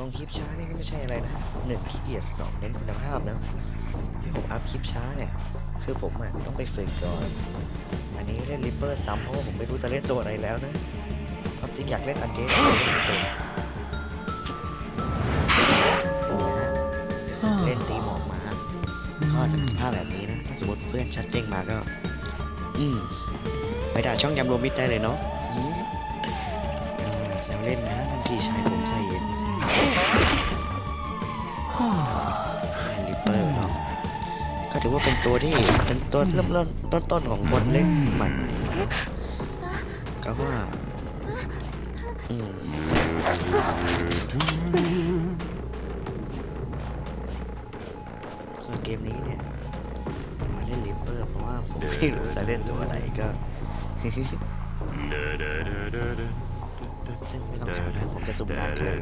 ลงคลิปช้านี่ก็ไม่ใช่อะไรนะหนึ่งขี้เกียจสองเน้นคุณภาพนะที่ผมอัพคลิปช้าเนี่ย คือผมอะต้องไปฝึกก่อน อันนี้เล่นริปเปอร์ซ้ำเพราะว่าผมไม่รู้จะเล่นตัวอะไรแล้วนะความจริงอยากเล่นอันเกมเล่นตีหมอกมาก็จะเป็นภาพแบบนี้นะ ถ้าสมมติเพื่อนชัดเจงมาก็ อืมไปด่าช่องยำรวมมิตรได้เลยเนาะเอาล่ะแซวเล่นนะนั่นพี่ชายผม ลิปเปอร์เนาะก็ถือว่าเป็นตัวที่เป็นตัวเริ่มเริ่มต้นต้นๆของคนเล่นใหม่ก็ว่าอืมส่วนเกมนี้เนี่ยมมาเล่นลิปเปอร์เพราะว่าผมไม่รู้จะเล่นตัวอะไรก็ซึ่งไม่ต้องถาม จะสุ่มนานเกิน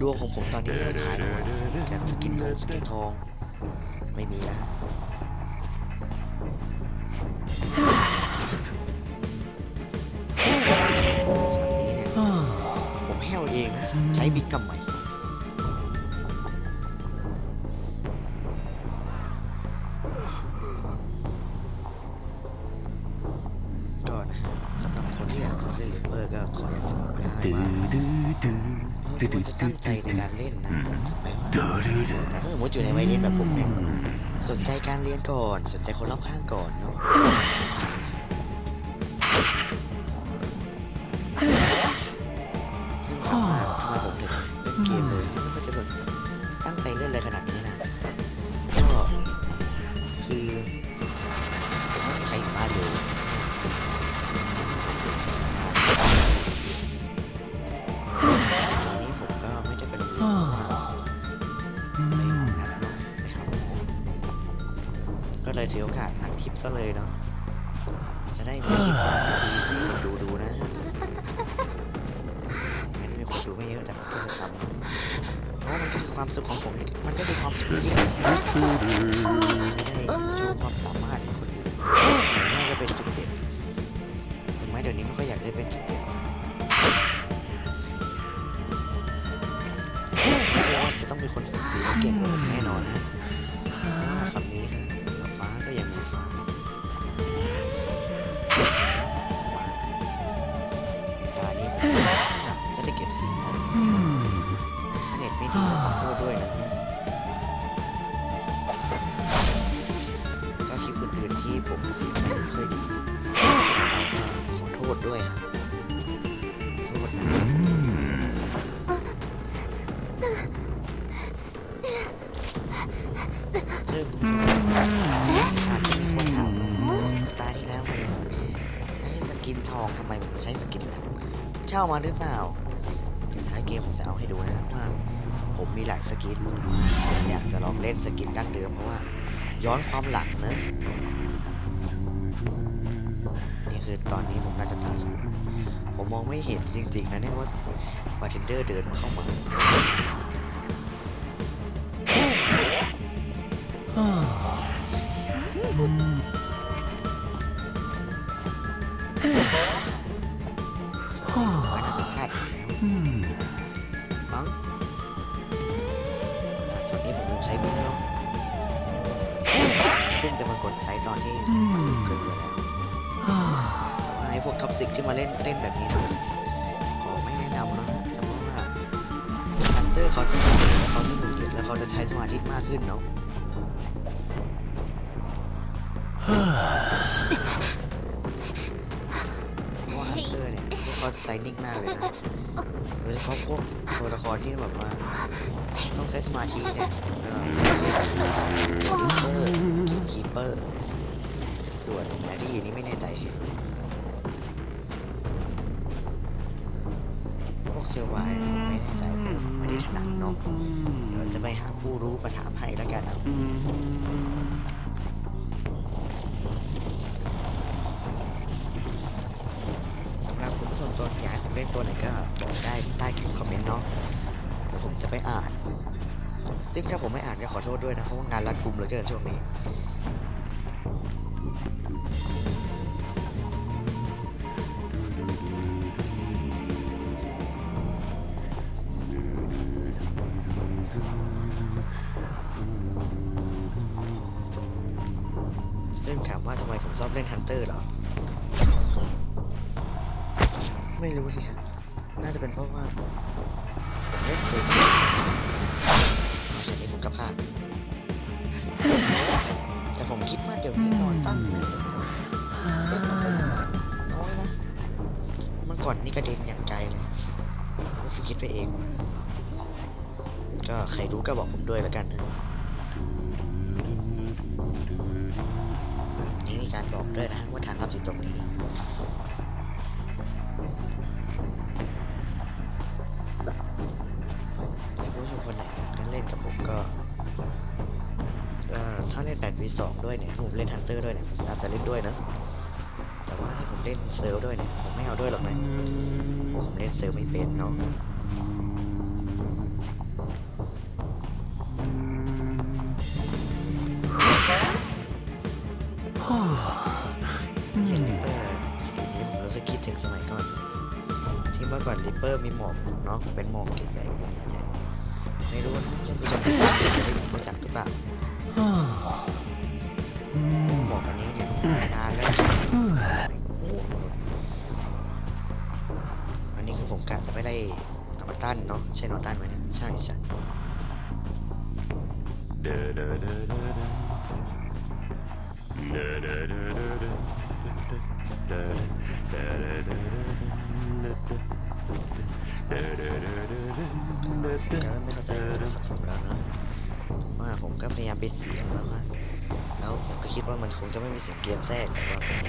ดวงของผมตอนนี้เริ่มขายแล้วสกินทองสกินทองไม่มีแล้วผมแห้วเองนะใช้บิ๊กกับใหม่ ไม่ควรจะตั้งใจในการเล่นนะแปลว่าแต่ถ้าสมมติอยู่ในวัยเรียนแบบผมเนี่ยสนใจการเรียนก่อน สนใจคนรอบข้างก่อนเนาะทำไมผมถึงเล่นเกมเลยไม่ค่อยจะสนตั้งใจเล่นอะไรขนาดนี้นะ ก็เลยถือโอกาสอัดคลิปซะเลยเนาะ จะได้มีคลิปมาให้คนดูดูนะแม้จะมีคนดูไม่เยอะแต่ผมก็จะทำเพราะมันคือความสุขของผม มันก็คือความสุขที่ได้โชว์ความสามารถให้คนอื่นน่าจะเป็นจุดเด่นถึงแม้เดี๋ยวนี้ไม่ค่อยอยากได้เป็นจุดเด่นไม่ใช่ว่าจะต้องมีคนฝึกดีเก่งกว่าผมแน่นอนนะ ที่ผมสีไม่ค่อยดีขอโทษด้วยฮะขอโทษนะซึ่งอาจจะมีคนถามว่ตาที่แล้วมันใช้สกินทองทำไมผมใช้สกินแล้วเช่ามาหรือเปล่าถึงท้ายเกมผมจะเอาให้ดูนะครับว่า ผมมีหลายสกินอยากจะลองเล่นสกินดั้งเดิมเพราะว่า ย้อนความหลังนะ นี่คือตอนนี้ผมน่าจะตัดผมมองไม่เห็นจริงๆนะเนี่ยว่าบาร์เทนเดอร์เดินเข้ามาว่าน่าจะ จะมากดใช้ตอนที่มันหลุดเกินไปแล้วแต่ว่าไอ้พวกท็อปสิกที่มาเล่นเต้นแบบนี้นะขอไม่แนะนำนะฮะสมมติว่าฮันเตอร์เขาจะสนุกแล้วเขาจะหนุกเแล้วเขาจะใช้สมาธิมากขึ้นเนาะเพราะว่าฮันเตอร์เนี่ยพวกเขาจะใจนิ่งมากเลยนะโดยเฉพาะพวกตัวละครที่แบบว่าต้องใช้สมาธิเนี่ยก็คี เปอร์ ส่วนแมรี่นี่ไม่แน่ใจพวกเซอร์ไวน์ไม่แน่ใจไม่ได้ถนัดเนาะเดี๋ยวจะไปหาผู้รู้มาถามให้แล้วกันนะสำหรับคุณผู้ชมตัวอยากเล่นตัวไหนก็บอกได้ใต้คลิปคอมเมนต์เนาะผมจะไปอ่าน ซึ่งถ้าผมไม่อ่านก็ขอโทษด้วยนะ เพราะว่างานรัดกุมเหลือเกินช่วงนี้ ซึ่งถามว่าทำไมผมชอบเล่นฮันเตอร์เหรอ ไม่รู้สิฮะน่าจะเป็นเพราะว่าเล่นเกม คิดว่าเดี๋ยวนี้นอนตั้งเล่นมาเป็นน้อยนะ เมื่อก่อนนี่กระเด็นอย่างไกลเลยผมคิดไปเอง ก็ใครรู้ก็บอกผมด้วยแล้วกันนะนี่มีการบอกด้วยนะว่าทางลับอยู่ตรงนี้ เล่น 8 v 2 ด้วยเนี่ยถ้าผมเล่นฮันเตอร์ด้วยเนี่ยผมตามจะเล่นด้วยนะ แต่ว่าถ้าผมเล่นเซิร์ฟด้วยเนี่ยผมไม่เอาด้วยหรอกนะผมเล่นเซิร์ฟไม่เป็นเนาะเห็นลิปเปอร์สกินนี้ผมรู้สึกคิดถึงสมัยก่อนที่เมื่อก่อนลิปเปอร์มีหมอกเนาะเป็นหมอกใหญ่ๆใหญ่ๆไม่รู้ว่าท่านผู้ชมจะได้รู้จักหรือเปล่า หมอกอันนี้เนี่ยนานแล้วอันนี้คือผมกะจะไม่ได้นอตันเนาะใช่นอตันไหมเนี่ยใช่ใช่ก็ไม่เข้าใจว่าจะสับสนแล้วนะ ว่าผมก็พยายามปิดเสียงแล้วนะแล้วผมก็คิดว่ามันคงจะไม่มีเสียงเกมแทรกแต่ว่าเกม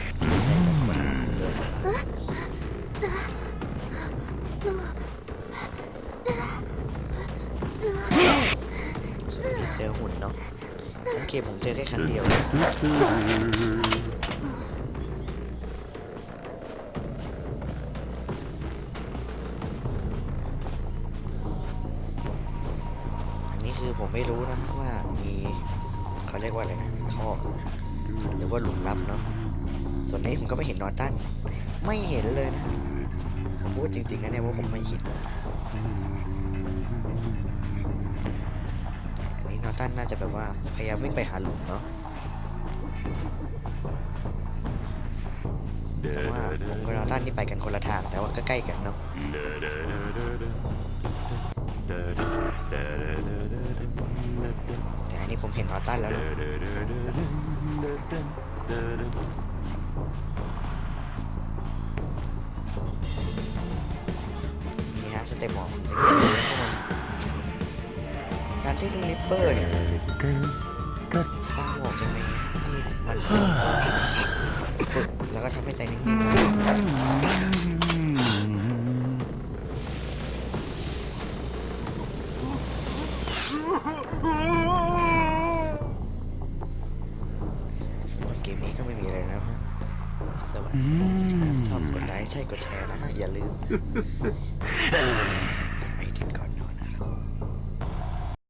แทรกจากคนเลยเจอหุ่นเนาะทั้งเกมผมเจอแค่ครั้งเดียว ผมไม่รู้นะว่ามีเขาเรียกว่าอะไรนะท่อหรือว่าหลุมลับเนาะส่วนนี้ผมก็ไม่เห็นนอตันไม่เห็นเลยนะผมพูดจริงๆนะเนี่ยว่าผมไม่เห็นอันนี้นอตันน่าจะแบบว่าพยายามวิ่งไปหาหลุมเนาะแต่ว่าผมกับนอตันนี่ไปกันคนละทางแต่ว่าก็ใกล้กันเนาะ ห็นนอตันแล้วนะนี่ฮะสเต็ปหมอกผมจะเก็บไว้ให้มันการที่ลิปเปอร์เนี่ยป้าบอกใช่ไหมที่มันฝึกแล้วก็ทำให้ใจนิ่งๆ ชอบกดไลค์ใช่กดแชร์นะฮะอย่าลืม